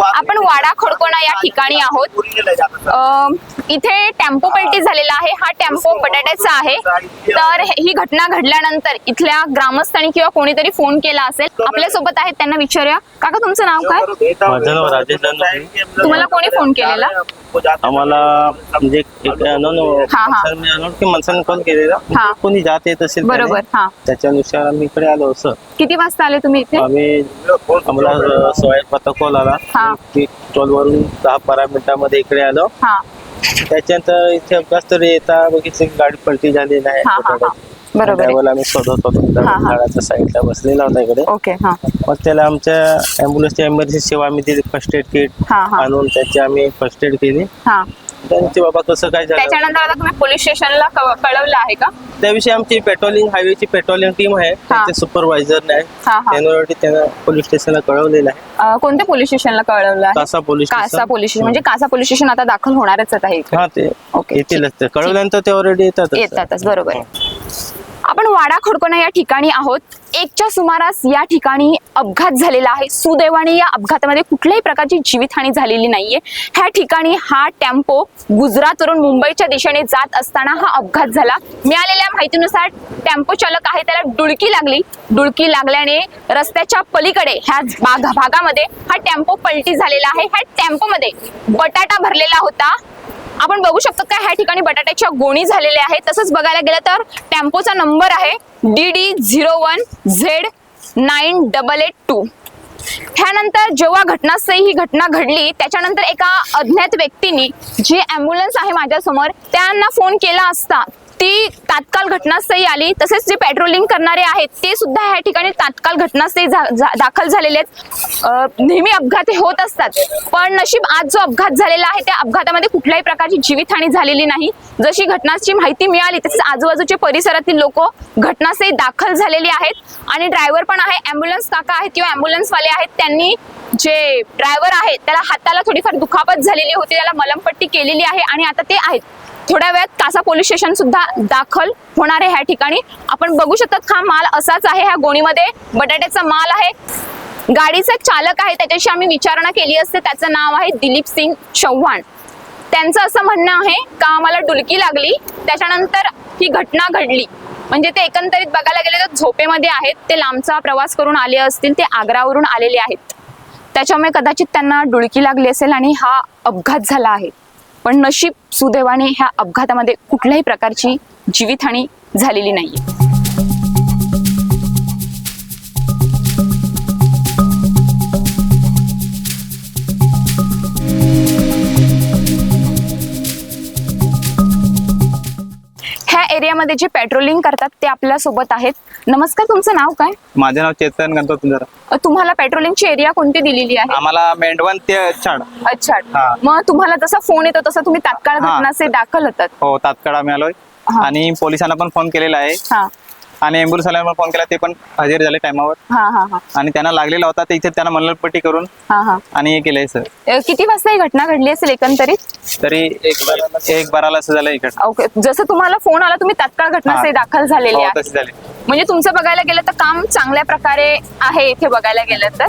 आपण वाडा खडकोना या ठिकाणी आहोत. इथे टेम्पो पलटी झालेला आहे. हा टेम्पो बटाट्याचा आहे. तर ही घटना घडल्यानंतर इथल्या ग्रामस्थांनी किंवा कोणीतरी फोन केला असेल आपल्यासोबत आहेत त्यांना विचारूया. काका तुमचं नाव काय. तुम्हाला कोणी फोन केलेला? आम्हाला म्हणजे. माणसाने कॉल केलेला. कोणी जात येत असेल बरोबर. हा. त्याच्यानुसार आम्ही इकडे आलो असं. किती वाजता आले तुम्ही इथे? आम्ही आम्हाला सोळा पत्ता कॉल आला. हा. वरून दहा बारा मिनिटामध्ये इकडे आलो. हा. त्याच्यानंतर इथे अपघात तरी येता बघितलं की गाडी पलटी झालेली आहे. हा हा हा. बरोबर आहे. ड्रायव्हरला आम्ही शोधत होतो. हा, हा. झाडाच्या साईडला बसलेला होता इकडे. ओके हा. मग त्याला आमच्या अँब्युलन्सची एमर्जन्सी सेवा आम्ही दिली. फर्स्ट एड किट हा हा. आणून त्याची आम्ही फर्स्ट एड केली. हा. त्यांची बाबा कसं काय झालं? त्याच्यानंतर आता तुम्ही पोलीस स्टेशनला कळ- कळवलं आहे का? त्याविषयी आमची पेट्रोलिंग हायवेची पेट्रोलिंग टीम आहे. त्यांचे सुपरवायझर आहे. हा हा. त्यांना पोलीस स्टेशनला कळवलेलं आहे. अ, कोणत्या पोलीस स्टेशनला कळवलं आहे? Kasa police Kasa police station. म्हणजे कासा पोलीस स्टेशन आता दाखल होणारच आहे इकडे. हा ते ओके, येतीलच. ते कळवल्यानंतर ते ऑलरेडी येतात येतातच बरोबर. आपण वाडा खडकोना या ठिकाणी आहोत. एकच्या सुमारास या ठिकाणी अपघात झालेला आहे. सुदैवाने या अपघातामध्ये कुठल्याही प्रकारची जीवितहानी झालेली नाहीये. ह्या ठिकाणी हा टेम्पो गुजरातवरून मुंबईच्या दिशेने जात असताना हा अपघात झाला. मिळालेल्या माहितीनुसार टेम्पो चालक आहे त्याला डुळकी लागली. डुळकी लागल्याने रस्त्याच्या पलीकडे ह्या भाग भागामध्ये हा टेम्पो पलटी झालेला आहे. ह्या टेम्पोमध्ये बटाटा भरलेला होता. आपण बघू शकतो का ह्या ठिकाणी बटाट्याच्या गोणी झालेल्या आहेत. तसंच बघायला गेलं तर टेम्पोचा नंबर आहे D D zero one Z nine double eight two ह्यानंतर जेव्हा घटनास्थळी ही घटना घडली त्याच्यानंतर एका अज्ञात व्यक्तीने जी अँब्युलन्स आहे माझ्यासमोर त्यांना फोन केला असता. ती तात्काळ घटनास्थळी आली. तसेच जे पेट्रोलिंग करणारे आहेत ते सुद्धा ह्या ठिकाणी तात्काळ घटनास्थळी झा- दाखल झालेले आहेत. नेहमी अपघात हे होत असतात. पण नशीब आज जो अपघात झालेला आहे त्या अपघातामध्ये कुठल्याही प्रकारची जीवितहानी झालेली नाही. जशी घटनाची माहिती मिळाली तसेच आजूबाजूचे परिसरातील लोक घटनास्थळी दाखल झालेली आहेत. आणि ड्रायव्हर पण आहे ॲम्ब्युलन्स काका आहेत किंवा ॲम्ब्युलन्सवाले आहेत त्यांनी जे ड्रायव्हर आहेत त्याला हाताला थोडीफार दुखापत झालेली होती त्याला मलमपट्टी केलेली आहे आणि आता ते आहेत. थोड्या वेळात कासा पोलीस स्टेशन सुद्धा दाखल होणार आहे ह्या ठिकाणी. आपण बघू शकतात हा माल असाच आहे ह्या गोणीमध्ये बटाट्याचा माल आहे. गाडीचा चालक आहे त्याच्याशी आम्ही विचारणा केली असते त्याचं नाव आहे दिलीप सिंग चव्हाण. त्यांचं असं म्हणणं आहे का आम्हाला डुलकी लागली त्याच्यानंतर ही घटना घडली. म्हणजे ते एकंदरीत बघायला गेले तर झोपेमध्ये आहेत ते लांबचा प्रवास करून आले असतील ते आग्रावरून आलेले आहेत. त्याच्यामुळे कदाचित त्यांना डुळकी लागली असेल आणि हा अपघात झाला आहे. पण नशीब सुदैवाने ह्या अपघातामध्ये कुठल्याही प्रकारची जीवितहानी झालेली नाहीये. एरियामध्ये जे पेट्रोलिंग करतात ते आपल्यासोबत आहेत. नमस्कार तुमचं नाव काय? माझे नाव चेतन गणपत जरा. अ, तुम्हाला पेट्रोलिंगची एरिया कोणती दिलेली आहे? आम्हाला मेंढवण ते छाड. अच्छा. हा. मग तुम्हाला जसा फोन येतो तसं तुम्ही तात्काळ हा. घटनास्थळी दाखल होतात. हो तात्काळ आम्ही आलोय. हा. आणि पोलिसांना पण फोन केलेला आहे. हा. आणि एम्ब्युलन्स वाल्यांना फोन केला ते पण हजेर झाले टायमावर. हा हा हा. आणि त्यांना लागलेला होता ते इथे त्यांना मल्लपट्टी करून हा हा. आणि हे केलंय सर अ, किती वाजता ही घटना घडली असेल एकंदरीत? तरी एक बारा- एक बाराला असं झालं इकडं ओके. जसं तुम्हाला फोन आला तुम्ही तात्काळ घटनास्थळी हा. दाखल झालेले हो आहे झाले. म्हणजे तुमचं बघायला गेलं तर काम चांगल्या प्रकारे आहे इथे बघायला गेलं तर?